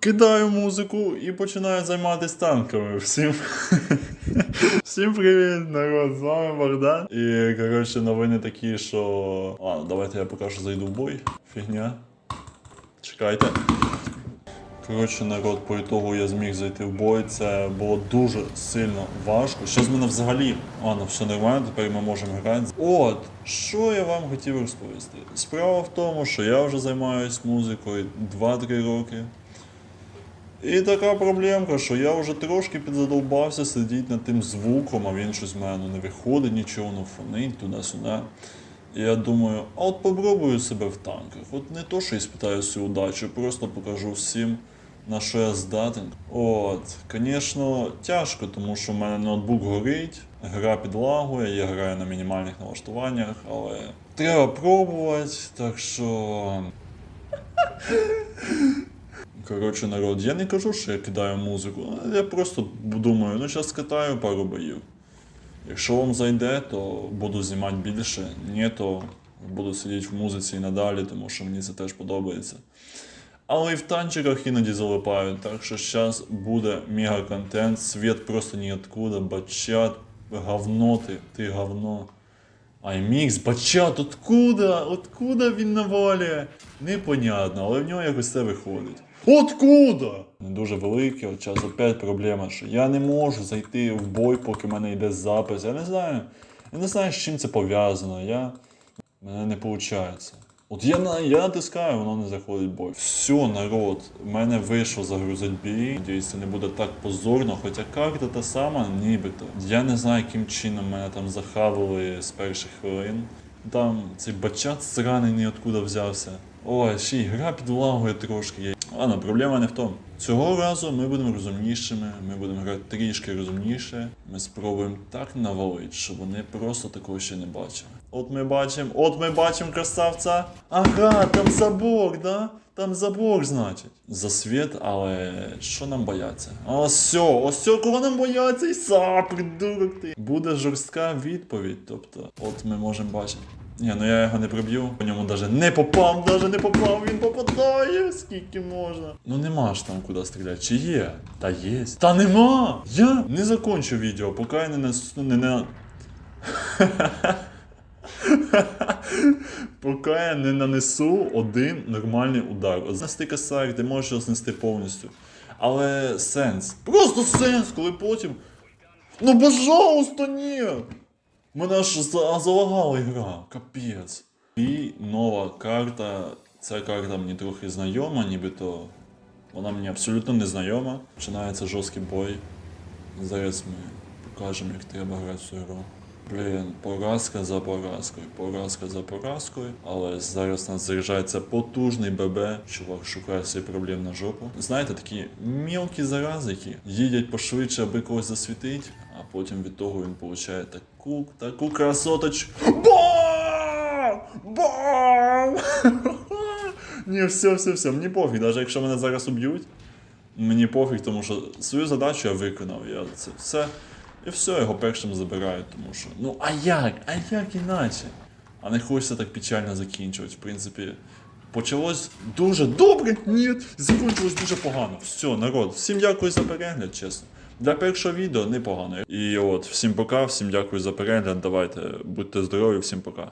Кидаю музику і починаю займатися танками. Всім. Всім привіт, народ! З вами Богдан. І коротше, новини такі, що. А, давайте я поки що зайду в бой. Фігня. Чекайте. Коротше, народ, по ітогу я зміг зайти в бой. Це було дуже сильно важко. Що з мене взагалі? А, ну все нормально, тепер ми можемо грати. От, що я вам хотів розповісти. Справа в тому, що я вже займаюся музикою 2-3 роки. І така проблемка, що я вже трошки підзадовбався сидіти над тим звуком, а він щось в мене не виходить нічого, ну фонить туди-сюди. І я думаю, а от попробую себе в танках. От не то, що я спитаю всю удачу, просто покажу всім, на що я здатен. От, звісно, тяжко, тому що в мене ноутбук горить, гра підлагує, я граю на мінімальних налаштуваннях, але треба пробувати, так що. Коротше, народ, я не кажу, що я кидаю музику, я просто думаю, ну зараз скатаю пару боїв. Якщо вам зайде, то буду знімати більше, ні, то буду сидіти в музиці і надалі, тому що мені це теж подобається. Але і в танчиках іноді залипають, так що зараз буде мега контент, світ просто ніоткуда, бачат, говно ти, ти говно. Аймікс, бачат, откуда? Откуда він навалює? Непонятно, але в нього якось це виходить. Откуда? Не дуже великий, от час опять проблема, що я не можу зайти в бой, поки в мене йде запис. Я не знаю. Я не знаю, з чим це пов'язано. Я... Мене не виходить. От я, на- я натискаю, воно не заходить бой. Все, народ, в мене вийшло загрузити бій. Надіюсь, це не буде так позорно, хоча карта та сама, нібито. Я не знаю, яким чином мене там захавили з перших хвилин. Там цей бачат сраний ніоткуда взявся. Ой, ще й гра підлагує трошки. Ладно, проблема не в тому. Цього разу ми будемо розумнішими, ми будемо грати трішки розумніше. Ми спробуємо так навалити, що вони просто такого ще не бачили. От ми бачимо, от ми бачимо красавця. Ага, там забор, да? Там забор, значить. За світ, але що нам бояться? А ось все, ось все, кого нам бояться, Іса, придурок ти. Буде жорстка відповідь. Тобто, от ми можемо бачити. Ні, ну я його не приб'ю, по ньому навіть не попав, навіть не попав, він попадає, скільки можна. Ну нема ж там куди стріляти. Чи є? Та є. Та нема! Я не закончу відео, поки я не несу, не, не... Поки я не нанесу один нормальний удар. Знести косарь, ти можеш його знести повністю. Але сенс. Просто сенс, коли потім. Ну, пожалуйста, ні! Мене аж залагала гра, капець. І нова карта. Ця карта мені трохи знайома, нібито вона мені абсолютно не знайома. Починається жорсткий бой. Зараз ми покажемо, як треба грати в цю гру. Блін, поразка за поразкою, поразка за поразкою. Але зараз нас заряджається потужний ББ. Чувак шукає собі проблем на жопу. Знаєте, такі мілкі зарази, які їдять пошвидше, аби когось засвітить, а потім від того він получає таку, таку красоточку. Бам! Бам! Ні, все, все, все, мені пофіг, навіть якщо мене зараз уб'ють. Мені пофіг, тому що свою задачу я виконав. Я це все. І все, його першим забирають, тому що. Ну а як? А як іначе? А не хочеться так печально закінчувати. В принципі, почалось дуже добре, ні, закінчилось дуже погано. Все, народ, всім дякую за перегляд, чесно. Для першого відео непогано. І от, всім пока, всім дякую за перегляд. Давайте, будьте здорові, всім пока.